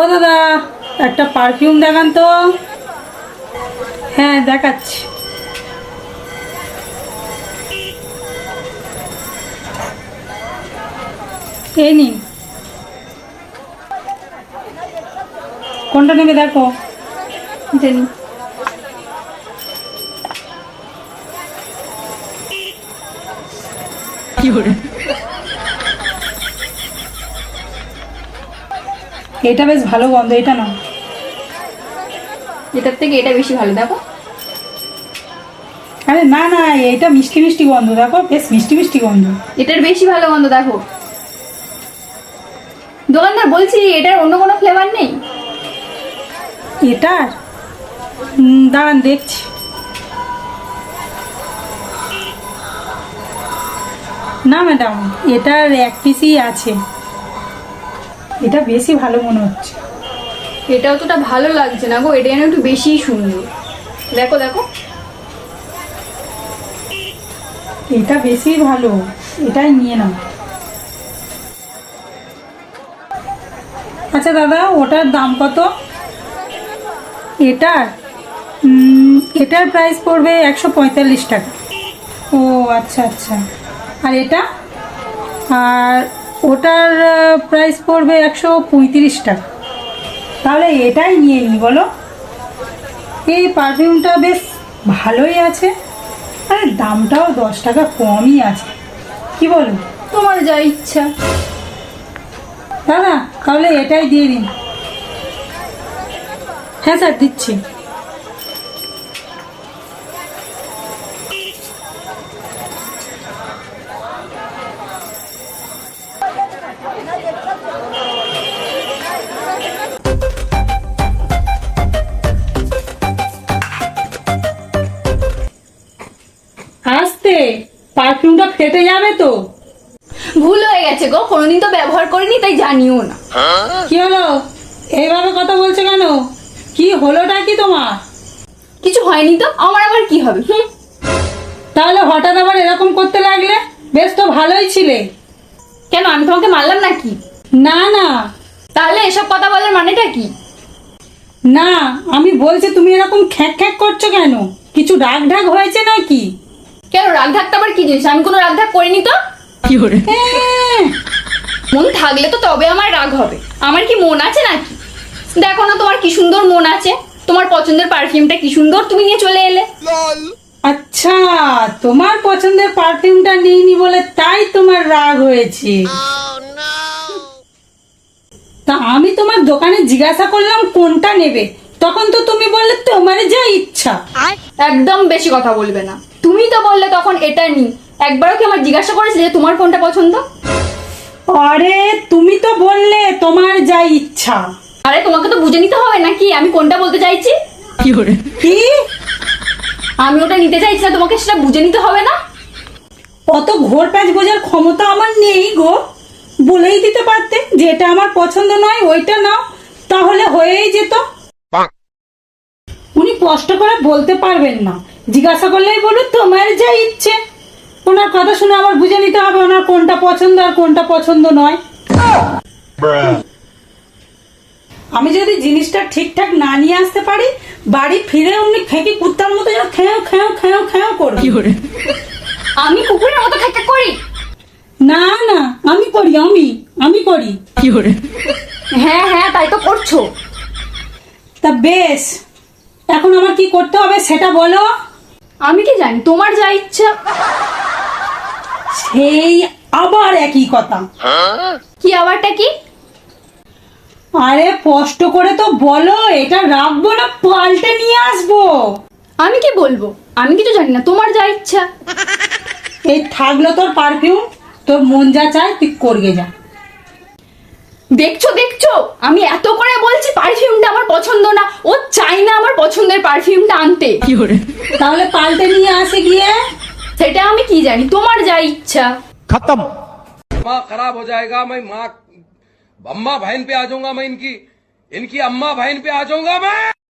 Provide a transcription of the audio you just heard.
ও দাদা, একটা পারফিউম দেখান তো। হ্যাঁ দেখাচ্ছি। এই নিন। কোনটা নেবে দেখো। এটা নিন। এটা বেশ ভালো গন্ধ এটা না। এটার থেকে এটা বেশি ভালো দেখো। আরে না না এটা মিষ্টি মিষ্টি গন্ধ দেখো বেশ মিষ্টি মিষ্টি গন্ধ। এটার বেশি ভালো গন্ধ দেখো। দোকানদার বলছি এটার অন্য কোনো ফ্লেভার নেই? এটার? দাঁড়ান দেখছি। না ম্যাডাম এটার এক পিসই আছে। এটা বেশি ভালো মনে হচ্ছে। এটা অতটা ভালো লাগছে না গো এটা যেন একটু বেশিই সুন্দর। দেখো দেখো। এটা বেশি ভালো এটাই নিয়ে নাও। আচ্ছা দাদা ওটার দাম কত? এটার? এটার প্রাইস পড়বে একশো পঁয়তাল্লিশ টাকা। ও আচ্ছা আচ্ছা। আর এটা? আর ওটার প্রাইস পড়বে একশো পঁয়ত্রিশ টাকা। তাহলে এটাই নিয়ে নিই বলো। এই পারফিউমটা বেশ ভালোই আছে। আরে দামটাও দশ টাকা কমই আছে। কি বলো? তোমার যা ইচ্ছা। দাদা তাহলে এটাই দিয়ে দিন। হ্যাঁ স্যার দিচ্ছি। পারফিউমটা ফেটে যাবে তো? ভুল হয়ে গেছে গো কোনোদিন তো ব্যবহার করিনি তাই জানিও না। কি হলো? এইভাবে কথা বলছো কেন? কি হলোটা কি তোমার? কিছু হয়নি তো আমার আবার কি হবে? হুম। তাহলে হঠাৎ আবার এরকম করতে লাগলে? বেশ তো ভালোই ছিলে। কেন আমি তোমাকে মারলাম নাকি? না না। তাহলে এসব কথা বলার মানেটা কি? না আমি বলছি তুমি এরকম খ্যাক খ্যাক করছ কেন? কিছু ডাক ঢাক হয়েছে নাকি? কেন রাগ ঢাকতে আবার কি জিনিস? আমি কোনো রাগ ঢাক করিনি তো? হ্যাঁ, মন থাকলে তো তবে আমার রাগ হবে। আমার কি মন আছে নাকি? দেখো না তোমার কি সুন্দর মন আছে। তোমার পছন্দের পারফিউমটা কি সুন্দর তুমি নিয়ে চলে এলে। আচ্ছা তোমার পছন্দের পারফিউমটা নিইনি বলে তাই তোমার রাগ হয়েছে। তা আমি তোমার দোকানে জিজ্ঞাসা করলাম কোনটা নেবে। তখন তো তুমি বললে তোমার যা ইচ্ছা। একদম বেশি কথা বলবে না। তুমি তো বললে তখন এটা নি। একবারও কি আমার জিজ্ঞাসা করেছিলে যে তোমার কোনটা পছন্দ? আরে তুমি তো বললে তোমার যা ইচ্ছা। আরে তোমাকে তো বুঝে নিতে হবে নাকি? আমি কোনটা বলতে চাইছি? কি করে? কি? আমি ওটা নিতে চাইছি না তোমাকে সেটা বুঝে নিতে হবে না? অত ঘোর প্যাচ বোঝার ক্ষমতা আমার নেই গো। বলেই দিতে পারতে যে এটা আমার পছন্দ নয় ওইটা নাও তাহলে হয়েই যেত। উনি কষ্ট করে বলতে পারবেন না। জিজ্ঞাসা করলেই বলুন তোমার যা ইচ্ছে। ওনার কথা শুনে আবার বুঝে নিতে হবে ওনার কোনটা পছন্দ আর কোনটা পছন্দ নয়। আমি যদি জিনিসটা ঠিকঠাক না নিয়ে আসতে পারি বাড়ি ফিরে অমনি খেঁকি কুত্তার মতো যেন খেয়েও খেয়েও খেয়েও খেয়েও করবে আমি কুকুরের মতো খেকা করি? না না আমি করি আমি আমি করি। কি করে? হ্যাঁ হ্যাঁ তাই তো করছ। তা বেশ এখন আমার কি করতে হবে সেটা বলো। আমি কি জানি? তোমার যা ইচ্ছা। সেই আবার একই কথা। কি আবারটা কি? আরে কষ্ট করে তো বলো এটা রাখব না পাল্টে নিয়ে আসব। আমি কি বলব? আমি কিছু জানি না তোমার যা ইচ্ছা। এই থাকল তোর পারফিউম তোর মন যা চায় তুই করগে যা। দেখছো দেখছো আমি এত করে বলছি পারফিউমটা আমার পছন্দ না ও চাই না আমার পছন্দের পারফিউমটা আনতে তাহলে পাল্টে নিয়ে আসে গিয়ে সেটা আমি কি জানি তোমার যা ইচ্ছা खत्म दिमाग खराब हो जाएगा मैं माँ अम्मा बहन पे आ जाऊंगा मैं इनकी इनकी अम्मा बहन पे आ जाऊंगा मैं